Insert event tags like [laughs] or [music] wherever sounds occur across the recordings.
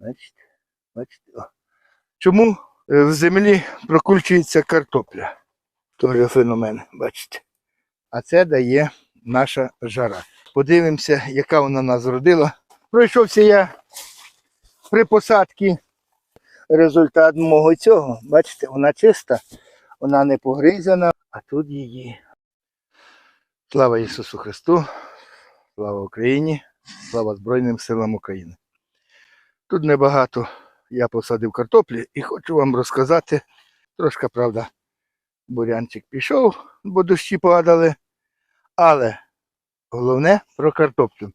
Бачите? Бачите? О. Чому е, в землі прокручується картопля? Тоже феномен, бачите. А це дає наша жара. Подивимося, яка вона нас родила. Пройшовся я при посадці. Результат мого цього. Бачите, вона чиста, вона не погризана, а тут її. Слава Ісусу Христу, слава Україні, слава Збройним силам України. Тут небагато я посадив картоплі і хочу вам розказати, трошки, правда, бурянчик пішов, бо дощі падали, але головне про картоплю.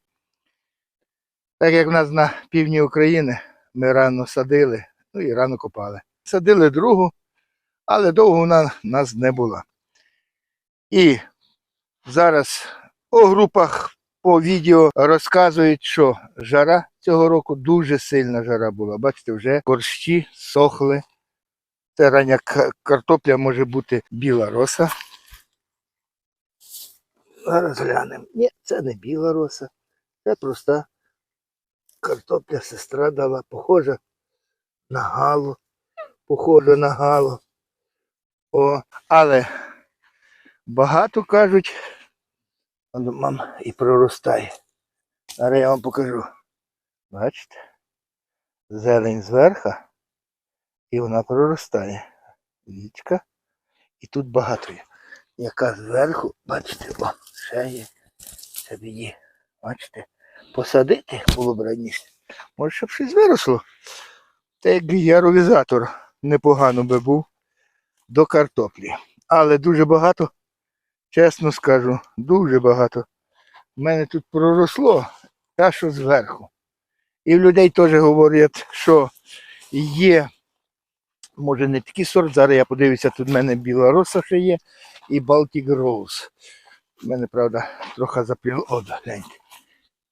Так як в нас на півдні України ми рано садили, ну і рано копали. Садили другу, але довго вона нас не була. І зараз у групах по відео розказують, що жара цього року дуже сильна жара була. Бачите, вже корщі сохли. Це рання картопля може бути біла роса. Зараз глянемо. Ні, це не біла роса. Це проста картопля сестра дала, похожа на галу. Похожа на галу. О, але багато кажуть, мам, і проростає. Зараз я вам покажу. Бачите? Зелень зверху, і вона проростає. Вічка. І тут багато є. Яка зверху, бачите, о, ще є. Це її. Бачите? Посадити було б раніше. Може, щоб щось виросло. Та як яровізатор непогано би був до картоплі. Але дуже багато Чесно скажу, дуже багато. У мене тут проросло та що зверху. І в людей теж говорять, що є, може не такий сорт, зараз я подивлюся, тут в мене біла роса ще є і Baltic Rose. У мене, правда, трохи запліло. О, гляньте.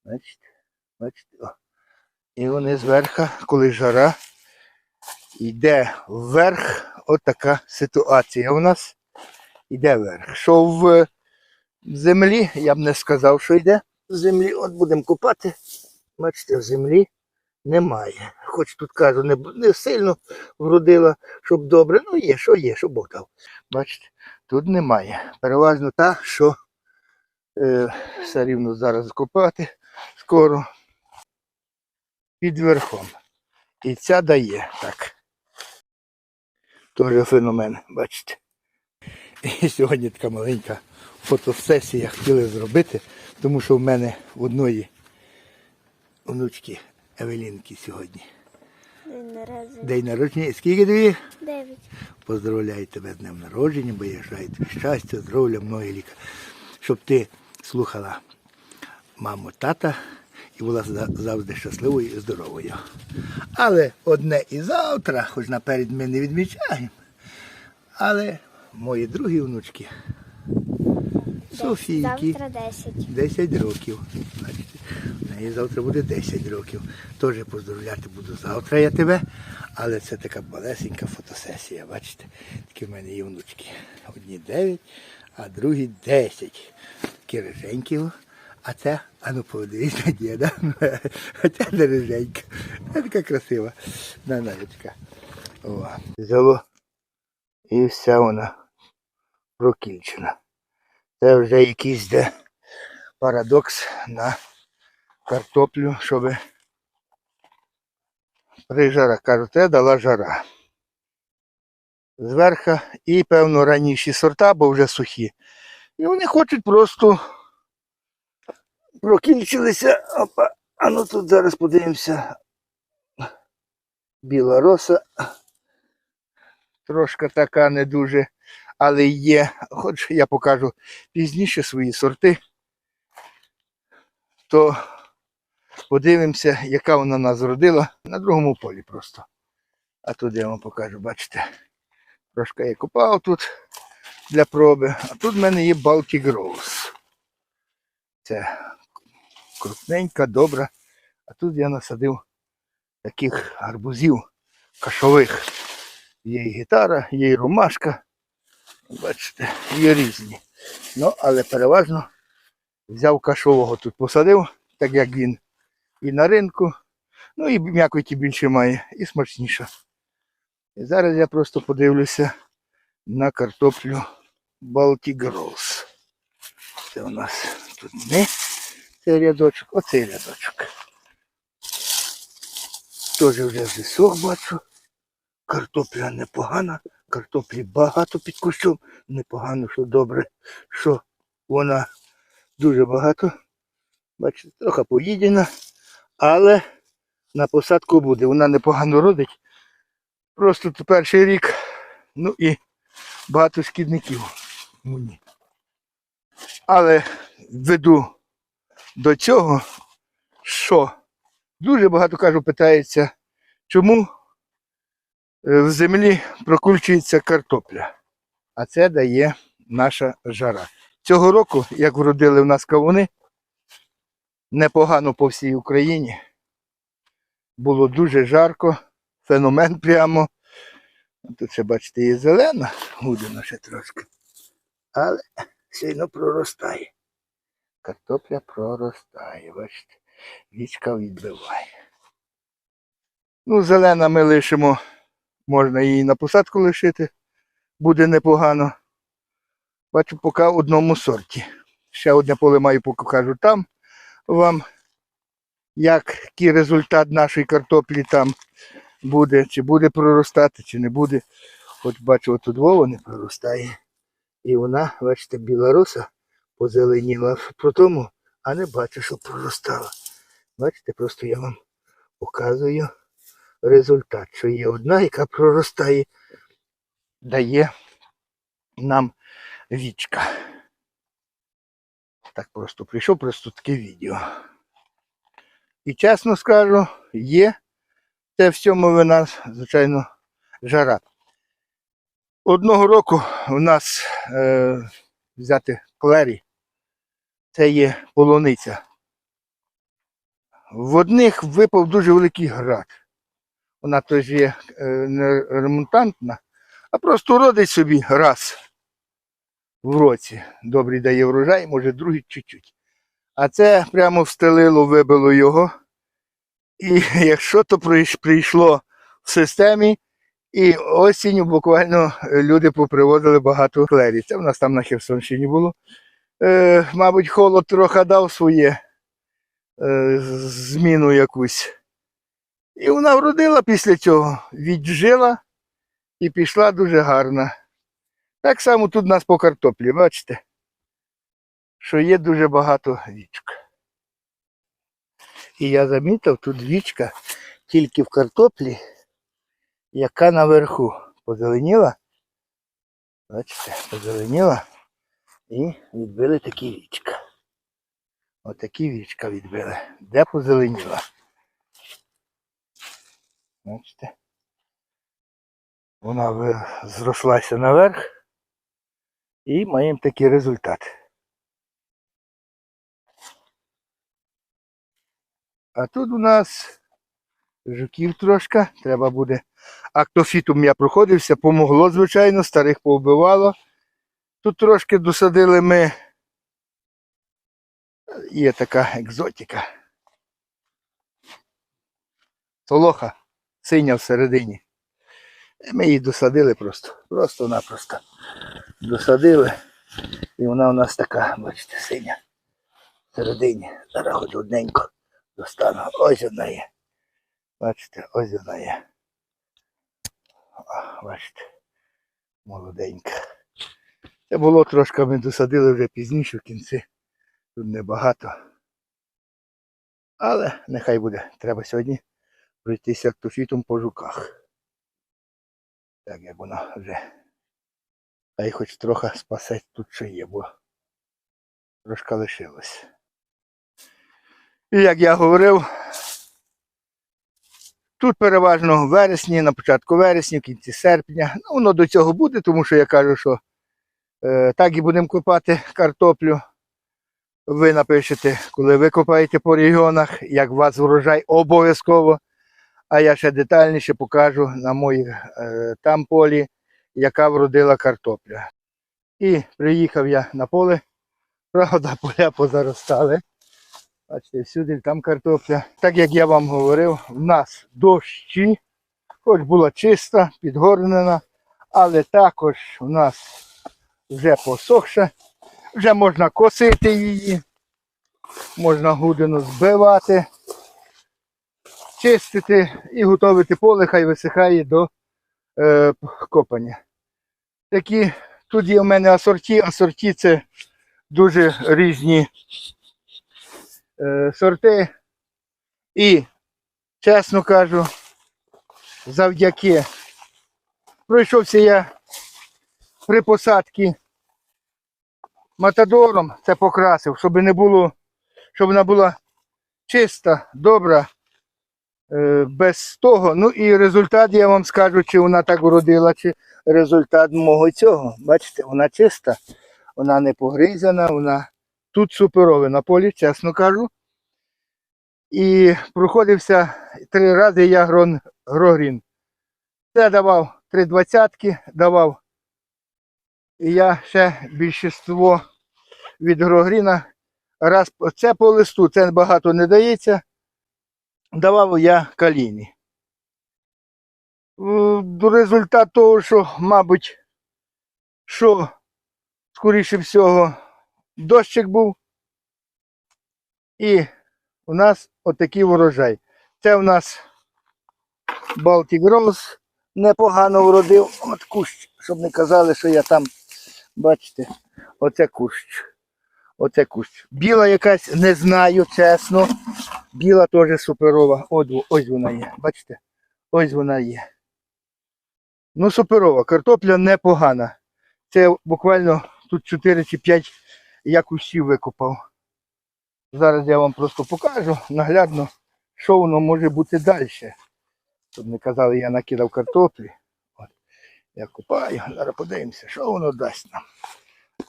Бачите? Бачите? О. І вони зверху, коли жара, йде вверх, отака ситуація у нас йде вверх. Що в землі, я б не сказав, що йде в землі. От будемо копати. Бачите, в землі немає. Хоч тут кажу, не, не сильно вродила, щоб добре. Ну є, що є, що Бог дав. Бачите, тут немає. Переважно та, що е, все рівно зараз копати скоро під верхом. І ця дає так. Тоже феномен, бачите. І сьогодні така маленька фотосесія хотіли зробити, тому що в мене одної внучки Евелінки сьогодні. День народження. День народження. Скільки тобі? Дев'ять. Поздравляю тебе з днем народження, бо я желаю тобі щастя, здоров'я, многі ліка. Щоб ти слухала маму, тата і була завжди щасливою і здоровою. Але одне і завтра, хоч наперед ми не відмічаємо. Але мої другі внучки Софійки. Завтра десять. 10 років. Бачите, в неї завтра буде 10 років. Теж поздравляти буду завтра я тебе. Але це така малесенька фотосесія, бачите? Такі в мене є внучки. Одні 9, а другі 10. Такі риженькі. А це, а ну подивись на діда. [laughs] А це не риженька. Це така красива. На, навіть. Взяло. І вся вона прокільчена. Це вже якийсь де парадокс на картоплю, щоб при жара. Кажу, це дала жара. Зверху і, певно, раніші сорта, бо вже сухі. І вони хочуть просто прокінчилися. Опа. А ну тут зараз подивимося. Біла роса. Трошки така не дуже, але є. Хоч я покажу пізніше свої сорти, то подивимося, яка вона нас зродила на другому полі просто. А тут я вам покажу, бачите, трошки я копав тут для проби. А тут в мене є Baltic Rose. Це крупненька, добра. А тут я насадив таких гарбузів кашових. Є і гітара, є і ромашка. Бачите, є різні. Ну, але переважно взяв кашового тут посадив, так як він і на ринку Ну і м'якоті більше має, і смачніша. І зараз я просто подивлюся на картоплю Baltic Rose. Це у нас тут не цей рядочок, оцей рядочок. Теж вже зісох бачу. Картопля непогана, картоплі багато під кущом. Непогано, що добре, що вона дуже багато. Бачите, трохи поїдена, але на посадку буде. Вона непогано родить. Просто перший рік. Ну і багато шкідників. Але веду до цього, що дуже багато кажу, питається, чому в землі прокручується картопля. А це дає наша жара. Цього року, як вродили в нас кавуни, непогано по всій Україні. Було дуже жарко, феномен прямо. Тут ще, бачите, є зелена, гудина ще трошки. Але сильно проростає. Картопля проростає, бачите, вічка відбиває. Ну, зелена ми лишимо, можна її на посадку лишити, буде непогано. Бачу, поки в одному сорті. Ще одне поле маю, покажу там вам, як який результат нашої картоплі там буде, чи буде проростати, чи не буде. От бачу, тут Вова не проростає. І вона, бачите, білоруса позеленіла по тому, а не бачу, що проростала. Бачите, просто я вам показую результат, що є одна, яка проростає, дає нам вічка. Так просто прийшов просто таке відео. І чесно скажу, є це всьому вина, звичайно, жара. Одного року у нас е, взяти клері, це є полуниця. В одних випав дуже великий град. Вона теж є е, не ремонтантна, а просто родить собі раз в році. Добрий дає врожай, може другий чуть-чуть. А це прямо встелило, вибило його. І [laughs] якщо то прийшло в системі, і осінню буквально е, люди поприводили багато клері. Це в нас там на Херсонщині було. Е, мабуть, холод трохи дав своє е, зміну якусь. І вона вродила після цього, віджила і пішла дуже гарна. Так само тут у нас по картоплі, бачите, що є дуже багато вічок. І я замітив, тут вічка тільки в картоплі, яка наверху позеленіла. Бачите, позеленіла і відбили такі вічка. Отакі вічка відбили. Де позеленіла? Бачите? Вона зрослася наверх і маємо такий результат. А тут у нас жуків трошки, треба буде. Актофітум я проходився, помогло, звичайно, старих повбивало. Тут трошки досадили ми. Є така екзотика. Солоха синя всередині. І Ми її досадили просто. Просто-напросто. Досадили. І вона у нас така, бачите, синя. Всередині. Зараз хоч одненько достану. Ось вона є. Бачите, ось вона є. О, бачите, молоденька. Це було трошки, ми досадили вже пізніше в кінці. Тут небагато. Але нехай буде. Треба сьогодні пройтися актофітом по жуках. Так як воно вже. Хай хоч трохи спасеться тут що є, бо трошки лишилось. І як я говорив, тут переважно в вересні, на початку вересня, в кінці серпня. Ну, воно до цього буде, тому що я кажу, що е, так і будемо копати картоплю. Ви напишете, коли ви копаєте по регіонах, як у вас врожай обов'язково. А я ще детальніше покажу на моїх е, там полі, яка вродила картопля. І приїхав я на поле. Правда, [laughs] поля позаростали. Бачите, всюди там картопля. Так як я вам говорив, в нас дощі, хоч була чиста, підгорнена, але також у нас вже посохша, вже можна косити її, можна гудину збивати, чистити і готувати поле, хай висихає до е, копання. Такі, тут є в мене асорті, асорті це дуже різні е, сорти. І, чесно кажу, завдяки пройшовся я при посадці матадором, це покрасив, щоб не було, щоб вона була чиста, добра, без того. Ну і результат, я вам скажу, чи вона так уродила, чи результат мого цього. Бачите, вона чиста, вона не погризана, вона тут суперове на полі, чесно кажу. І проходився три рази я грон, грогрін. Це давав три двадцятки, давав. І я ще більшіство від грогріна. Раз це по листу, це багато не дається. Давав я каліні. Е, Результат того, що, мабуть, що, скоріше всього, дощик був. І у нас отакий урожай. Це у нас Baltic Rose непогано вродив. От кущ, щоб не казали, що я там, бачите, оце кущ. Оце кущ. Біла якась, не знаю, чесно. Біла теж суперова. Ось, ось вона є. Бачите? Ось вона є. Ну, суперова. Картопля непогана. Це буквально тут 4 чи 5 я викопав. Зараз я вам просто покажу наглядно, що воно може бути далі. Щоб не казали, я накидав картоплі. От. Я купаю, зараз подивимося, що воно дасть нам.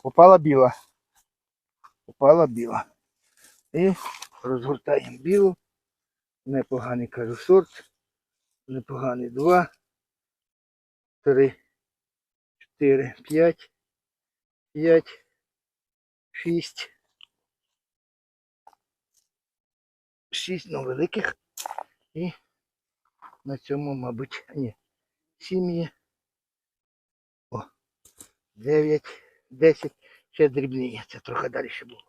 Попала біла. Попала біла. І розгортаємо білу. Непоганий кажу сорт. Непоганий два. Три. Чотири. П'ять. П'ять. Шість. Шість ну, великих. І на цьому, мабуть, ні. Сім є. О. Дев'ять, десять. Ще дрібніє. Це трохи далі було.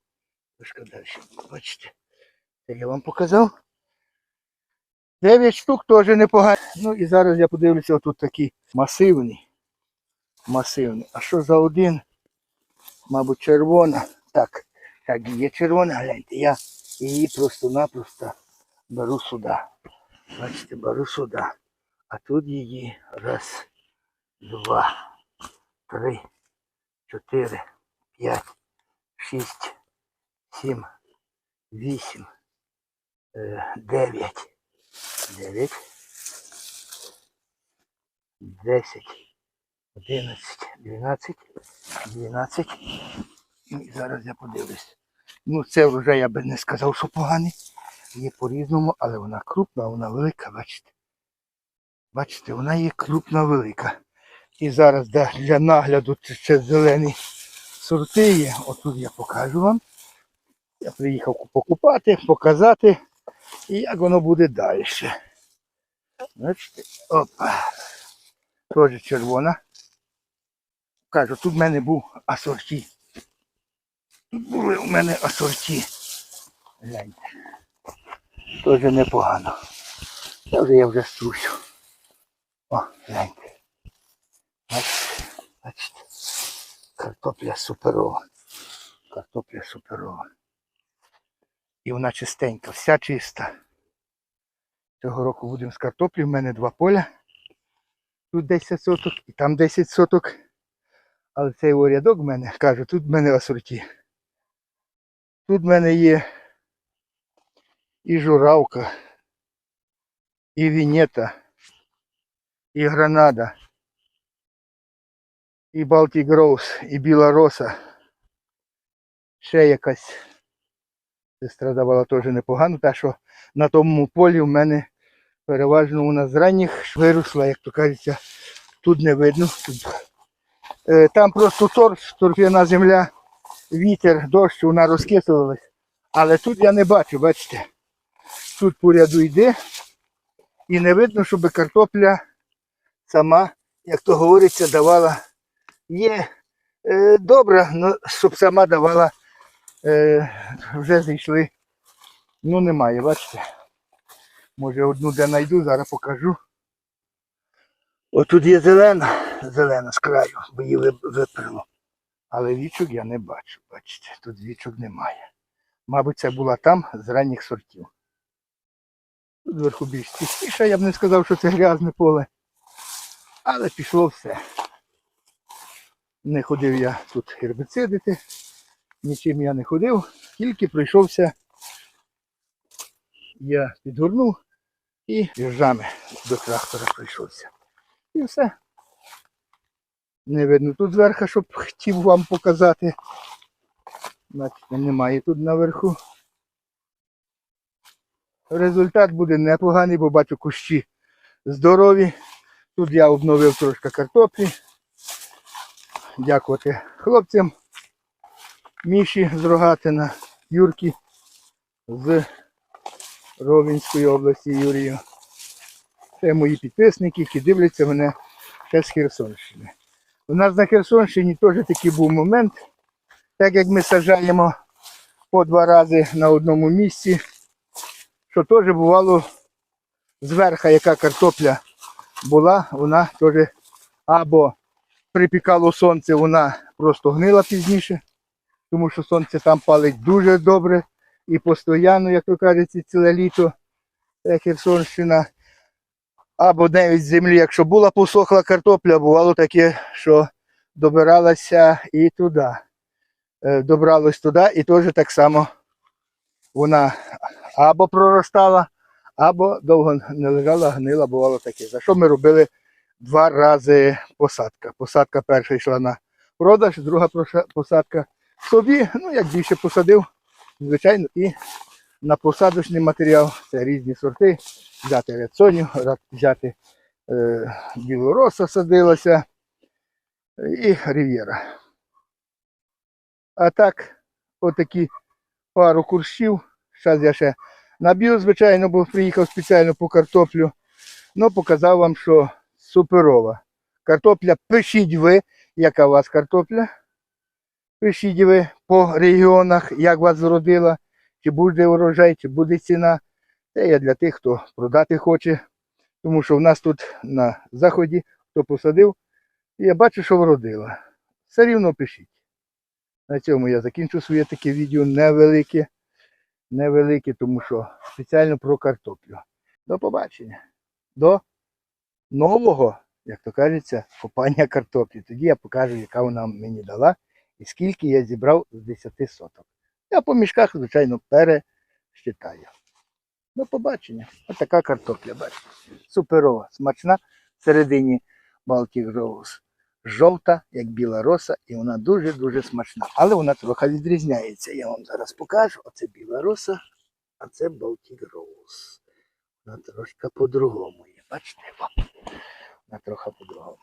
Трошки далі. Бачите. Я вам показав. Дев'ять штук теж непогано. Ну і зараз я подивлюся, отут такі масивні. Масивні. А що за один? Мабуть, червона. Так, так, є червона, гляньте. Я її просто-напросто беру сюди. Бачите, беру сюди. А тут її раз, два, три, чотири, п'ять, шість, сім, вісім, е, дев'ять. Дев'ять. Десять. Одинадцять. Дванадцять. Дванадцять. І зараз я подивлюсь. Ну, це вже я би не сказав, що поганий. Є по-різному, але вона крупна, вона велика, бачите. Бачите, вона є крупна велика. І зараз для, нагляду це зелені сорти є. Отут я покажу вам. Я приїхав покупати, показати. І як воно буде далі. Бачите, опа. Теж червона. Кажу, тут в мене був асорті. Тут були у мене асорті. Гляньте. Теж непогано. Це вже я вже струсю. О, гляньте. Бачите, бачите. Картопля суперова. Картопля суперова. І вона чистенька, вся чиста. Цього року будемо з картоплі. В мене два поля. Тут 10 соток і там 10 соток. Але цей рядок в мене, кажу, тут в мене асорті. Тут в мене є і журавка, і вінета, і гранада, і Baltic Rose, і біла роса. Ще якась сестра давала теж непогано, та що на тому полі в мене переважно вона з ранніх виросла, як то кажеться, тут не видно. Е, Там просто торф, торфяна земля, вітер, дощ, вона розкисувалась. Але тут я не бачу, бачите. Тут по ряду йде. І не видно, щоб картопля сама, як то говориться, давала. Є е, добра, але щоб сама давала, е, вже зійшли. Ну немає, бачите. Може одну де знайду, зараз покажу. Отут є зелена, зелена з краю, бо її вип- виприло. Але вічок я не бачу, бачите, тут вічок немає. Мабуть, це була там з ранніх сортів. Тут зверху більш чистіше, я б не сказав, що це грязне поле. Але пішло все. Не ходив я тут гербицидити, нічим я не ходив, тільки пройшовся. Я підгорнув і віржами до трактора прийшовся. І все. Не видно тут зверху, щоб хотів вам показати. Бачите, немає тут наверху. Результат буде непоганий, бо бачу кущі здорові. Тут я обновив трошки картоплі. Дякувати хлопцям. Міші з Рогатина, Юрки з Ровенської області Юрію. Це мої підписники, які дивляться мене ще з Херсонщини. У нас на Херсонщині теж такий був момент, так як ми саджаємо по два рази на одному місці, що теж бувало зверху, яка картопля була, вона теж або припікало сонце, вона просто гнила пізніше, тому що сонце там палить дуже добре і постійно, як то кажеться, ціле літо, це Херсонщина. Або навіть землі, якщо була посохла картопля, бувало таке, що добиралася і туди. Е, Добралось туди, і теж так само вона або проростала, або довго не лежала, гнила, бувало таке. За що ми робили два рази посадка. Посадка перша йшла на продаж, друга посадка собі, ну як більше посадив, звичайно, і на посадочний матеріал. Це різні сорти. Взяти рецоню, взяти е, білороса садилася і рів'єра. А так, отакі пару курсів. Зараз я ще наб'ю, звичайно, бо приїхав спеціально по картоплю. Ну, показав вам, що суперова. Картопля, пишіть ви, яка у вас картопля. Пишіть ви по регіонах, як вас зродила, чи буде урожай, чи буде ціна. Це я для тих, хто продати хоче. Тому що в нас тут на заході, хто посадив, і я бачу, що вродила. Все рівно пишіть. На цьому я закінчу своє таке відео невелике. Невелике, тому що спеціально про картоплю. До побачення. До нового, як то кажеться, копання картоплі. Тоді я покажу, яка вона мені дала і скільки я зібрав з 10 соток. Я по мішках, звичайно, пересчитаю. До побачення. Ось така картопля, бачите. Суперова, смачна. Всередині Baltic Rose. Жовта, як біла роса, і вона дуже-дуже смачна. Але вона трохи відрізняється. Я вам зараз покажу. Оце біла роса, а це Baltic Rose. Вона трошки по-другому є. Бачите? Вона трохи по-другому.